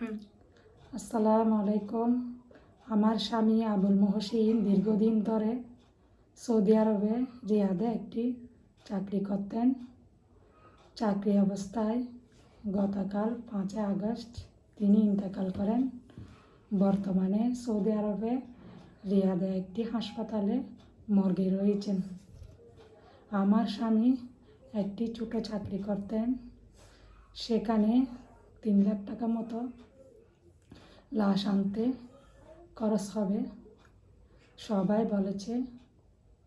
আসসালামু আলাইকুম। আমার স্বামী আবুল মহসিন দীর্ঘদিন ধরে সৌদি আরবে রিয়াদে একটি চাকরি করতেন। চাকরি অবস্থায় গতকাল পাঁচই আগস্ট তিনি ইন্তেকাল করেন। বর্তমানে সৌদি আরবে রিয়াদে একটি হাসপাতালে মর্গে রয়েছেন। আমার স্বামী একটি ছোটো চাকরি করতেন। সেখানে তিন লাখ টাকা মতো লাশ আনতে খরচ হবে। সবাই বলেছে,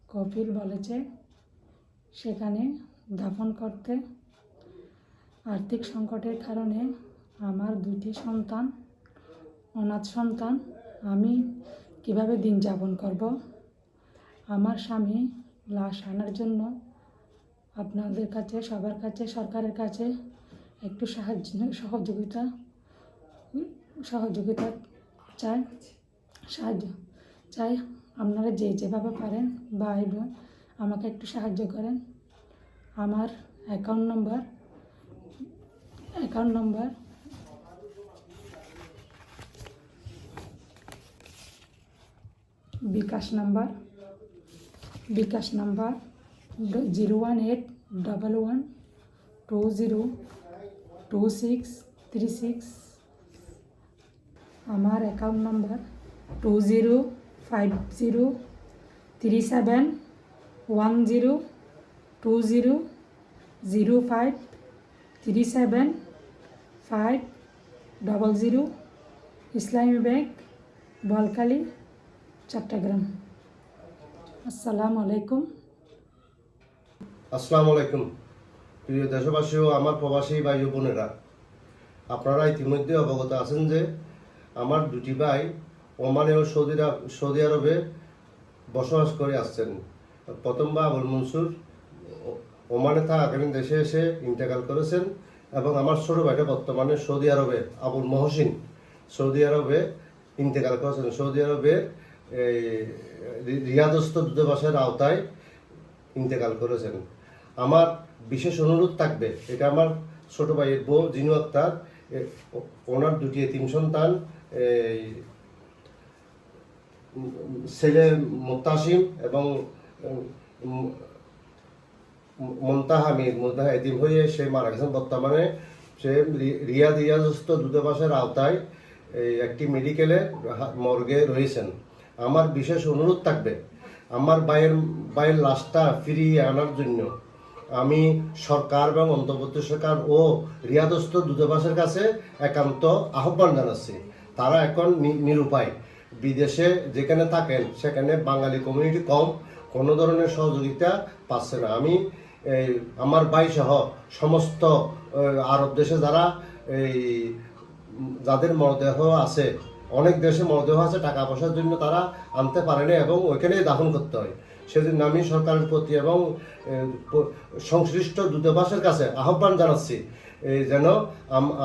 কপিল বলেছে, সেখানে দাফন করতে। আর্থিক সংকটের কারণে আমার দুটি সন্তান, অনাথ সন্তান, আমি কীভাবে দিন যাপন করব? আমার স্বামী লাশ আনার জন্য আপনাদের কাছে, সবার কাছে, সরকারের কাছে একটু সাহায্য, সহযোগিতা সহযোগিতা চাই, সাহায্য চাই। আপনারা যে যেভাবে পারেন, ভাই বোন, আমাকে একটু সাহায্য করেন। আমার account number account number bKash number bKash number zero one eight double one two zero two six three six আমার account number two zero five zero three seven one zero two zero zero five three seven five double zero Islami Bank বলকালি Chattogram আসসালামু আলাইকুম আসসালামু আলাইকুম প্রিয় দেশবাসী ও আমার প্রবাসী ভাই বোনেরা, আপনারা ইতিমধ্যে অবগত আছেন যে আমার দুটি ভাই ওমানে ও সৌদি সৌদি আরবে বসবাস করে আসছেন। প্রথম বা আবুল মনসুর, ওমানে থাকাকালীন দেশে এসে ইন্তেকাল করেছেন এবং আমার ছোট ভাইটা বর্তমানে সৌদি আরবে, আবুল মহসিন, সৌদি আরবে ইন্তেকাল করেছেন। সৌদি আরবে এই রি- রিয়াদস্থ দূতাবাসের আওতায় ইন্তেকাল করেছেন। আমার বিশেষ অনুরোধ থাকবে, এটা আমার ছোট ভাইয়ের বউ জিনু আক্তার ওনার দুটি তিন সন্তান ছেলে মোত্তাসিম এবং উম, মন্তাহা মির মন্তাহা এদিম হয়ে সে মারা গেছেন বর্তমানে। সে রিয়াদ রিয়াদস্থ দূতাবাসের আওতায় একটি মেডিকেলে মর্গে রয়েছেন। আমার বিশেষ অনুরোধ থাকবে আমার ভাইয়ের ভাইয়ের লাশটা ফিরিয়ে আনার জন্য। আমি সরকার এবং অন্তর্বর্তী সরকার ও রিয়াদস্থ দূতাবাসের কাছে একান্ত আহ্বান জানাচ্ছি। তারা এখন নিরুপায়। বিদেশে যেখানে থাকেন, সেখানে বাঙালি কমিউনিটি কম, কোনো ধরনের সহযোগিতা পাচ্ছে না। আমি এই আমার ভাই সহ সমস্ত আরব দেশে যারা, এই, যাদের মরদেহ আছে, অনেক দেশে মরদেহ আছে, টাকা পয়সার জন্য তারা আনতে পারেনি এবং ওইখানেই দাফন করতে হয়। সেজন্য আমি সরকারের প্রতি এবং সংশ্লিষ্ট দূতাবাসের কাছে আহ্বান জানাচ্ছি যেন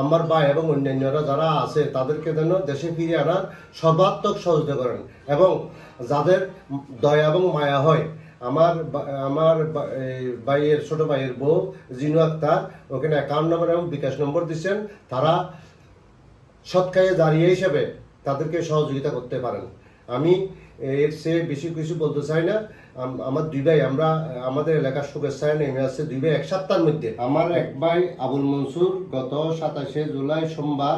আমার ভাই এবং অন্যান্যরা যারা আছে, তাদেরকে যেন দেশে ফিরে আনার সর্বাত্মক সহযোগিতা করেন এবং যাদের দয়া এবং মায়া হয়, আমার আমার ভাইয়ের, ছোট ভাইয়ের বউ জিনু আক্তার, ওখানে অ্যাকাউন্ট নম্বর এবং বিকাশ নম্বর দিচ্ছেন, তারা সৎকায়ে দাঁড়িয়ে হিসেবে তাদেরকে সহযোগিতা করতে পারেন। আমি এর চেয়ে বেশি কিছু বলতে চাই না। আমার দুই ভাই, আমরা, আমাদের এলাকার শুভেচ্ছায় নেমে আসছে দুই ভাই এক সপ্তাহের মধ্যে। আমার এক ভাই আবুল মনসুর গত সাতাশে জুলাই সোমবার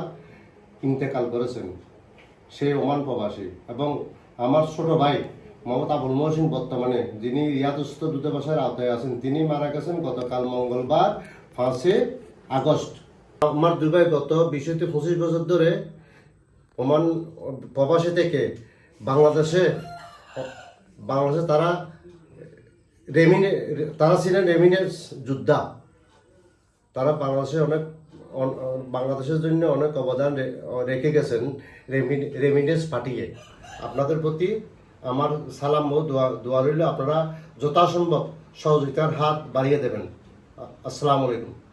ইন্তেকাল করেছেন। সে ওমান প্রবাসী এবং আমার ছোট ভাই মোহাম্মদ আবুল মহসিন বর্তমানে, যিনি রিয়াদস্থ দূতাবাসের আওতায় আছেন, তিনি মারা গেছেন গতকাল মঙ্গলবার পাঁচে আগস্ট। আমার দুই ভাই গত বিশ হতে পঁচিশ বছর ধরে ওমান প্রবাসী থেকে বাংলাদেশে বাংলাদেশে তারা রেমিনে, তারা ছিলেন রেমিনেন্স যোদ্ধা। তারা বাংলাদেশে অনেক বাংলাদেশের জন্য অনেক অবদান রেখে গেছেন রেমি- রেমিডেন্স পাঠিয়ে আপনাদের প্রতি আমার সালাম ও দোয়া দোয়া রইল। আপনারা যথাসম্ভব সহযোগিতার হাত বাড়িয়ে দেবেন। আসসালামু আলাইকুম।